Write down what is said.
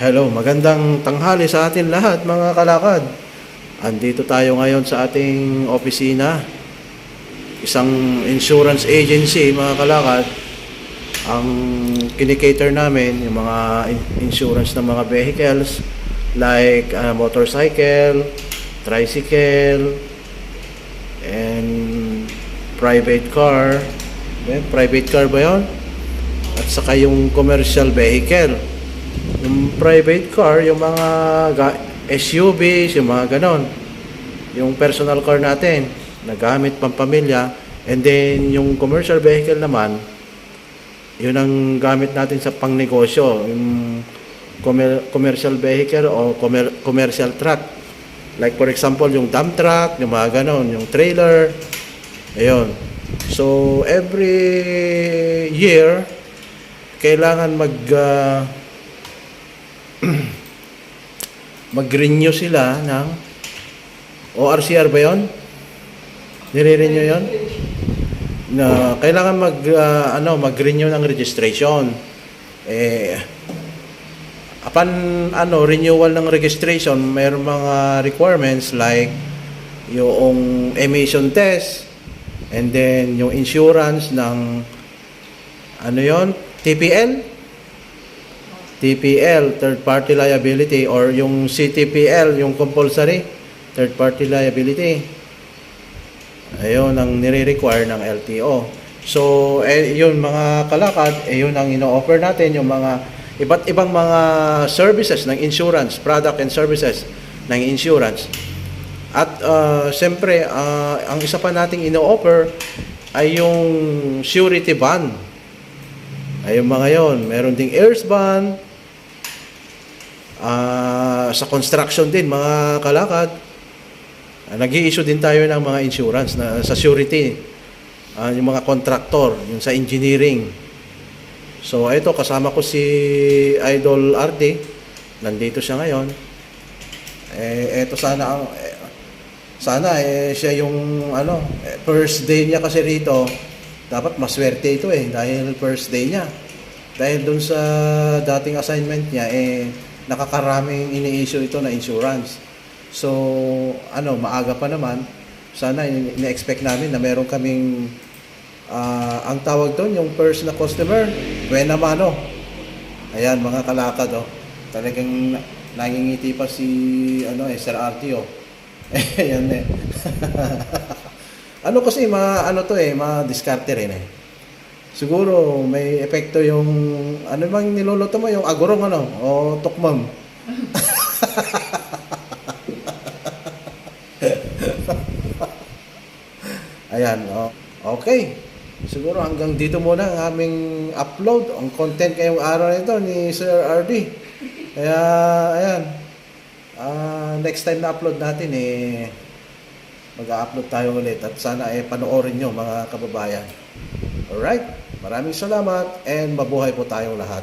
Hello, magandang tanghali sa atin lahat mga kalakad. Andito tayo ngayon sa ating opisina. Isang insurance agency mga kalakad. Ang kinikater namin yung mga in- insurance ng mga vehicles like uh, motorcycle, tricycle, and private car. Private car ba yun? At saka yung commercial vehicle. Yung private car, yung mga ga- SUVs, yung mga ganon. Yung personal car natin, nagamit pang pamilya. And then, yung commercial vehicle naman, yun ang gamit natin sa pangnegosyo. Yung commer- commercial vehicle o commer- commercial truck. Like for example, yung dump truck, yung mga ganon, yung trailer. Ayun. So, every year, kailangan mag... ah, mag-renew sila ng ORCR ba yon? Nire-renew yon? Na kailangan mag ah, ano mag-renew ng registration. Eh upon ano renewal ng registration, mayroong mga requirements like yung emission test and then yung insurance ng ano yon? TPL? TPL, third party liability, or yung CTPL, yung compulsory, third party liability. Ayun ang nire-require ng LTO. So, eh, yun mga kalakad, eh, yun ang ino-offer natin, yung mga iba't ibang mga services ng insurance, product and services ng insurance. At uh, siyempre, ah, ang isa pa nating ino-offer ay yung surety bond. Ay yung mga yon, meron ding heirs bond, Ah, sa construction din, mga kalakad, uh, nag issue din tayo ng mga insurance na sa surety. Ah, yung mga contractor, yung sa engineering. So, ito, kasama ko si Idol RD. Nandito siya ngayon. Eh, ito sana ang... eh, sana eh, siya yung ano, eh, first day niya kasi rito. Dapat maswerte ito eh, dahil first day niya. Dahil dun sa dating assignment niya, eh, nakakaraming ini-issue ito na insurance. So, ano, maaga pa naman. Sana in- ina-expect namin na meron kaming ah, ang tawag doon, yung first na customer, buena mano. Ayan, mga kalakad, oh. Talagang na- nangingiti pa si, ano eh, Sir Artie, oh. Ayan eh. ano kasi, ma, ano to eh, ma-discarte rin eh. Siguro may epekto yung ano bang niluluto mo yung agurong ano o tukmam. Ayan, oh. Okay. Siguro hanggang dito muna ang aming upload, ang content ngayong araw nito ni Sir RD. Kaya, ayan. Ah, next time na upload natin eh mag-upload tayo ulit at sana eh panoorin nyo mga kababayan. Alright, maraming salamat and mabuhay po tayong lahat.